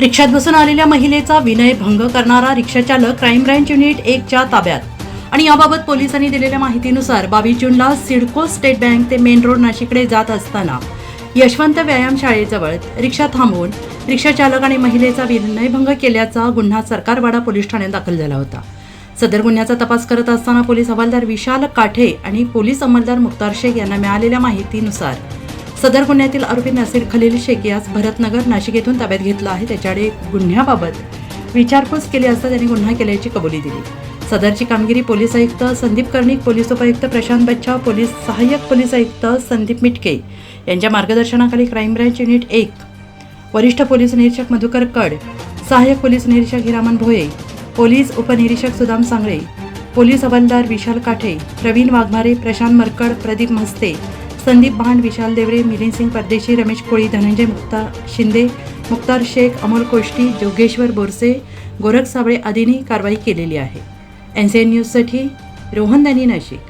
रिक्षात बसून आलेल्या महिलेचा विनय भंग करणारा रिक्षाचालक क्राईम ब्रँच युनिट एकच्या ताब्यात. आणि याबाबत पोलिसांनी दिलेल्या माहितीनुसार बावीस जूनला सिडको स्टेट बँक ते मेन रोड नाशिककडे जात असताना यशवंत व्यायाम शाळेजवळ रिक्षा थांबवून रिक्षाचालक आणि महिलेचा विनयभंग केल्याचा गुन्हा सरकारवाडा पोलीस ठाण्यात दाखल झाला होता. सदर गुन्ह्याचा तपास करत असताना पोलीस हवालदार विशाल काठे आणि पोलीस अंमलदार मुक्तार शेख यांना मिळालेल्या माहितीनुसार सदर गुन्ह्यातील आरोपी नसीर खलील शेख यास भरतनगर नाशिक येथून ताब्यात घेतला आहे. त्याच्याकडे गुन्ह्याबाबत विचारपूस केली असता त्यांनी गुन्हा केल्याची कबुली दिली. सदरची कामगिरी पोलीस आयुक्त संदीप कर्णिक पोलीस उपायुक्त प्रशांत बच्चा पोलीस सहाय्यक पोलीस आयुक्त संदीप मिटके यांच्या मार्गदर्शनाखाली क्राईम ब्रँच युनिट एक वरिष्ठ पोलीस निरीक्षक मधुकर कड सहाय्यक पोलीस निरीक्षक हिरामन भोये पोलीस उपनिरीक्षक सुदाम सांगळे पोलीस हवालदार विशाल काठे प्रवीण वाघमारे प्रशांत मरकड प्रदीप मस्ते संदीप भांड विशाल देवरे मिलिंद सिंग परदेशी रमेश कोळी धनंजय मुक्ता शिंदे मुक्तार शेख अमोल कोष्टी जोगेश्वर बोरसे गोरख साबळे आदींनी कारवाई केलेली आहे. एन सी एन न्यूजसाठी रोहन दानी नाशिक.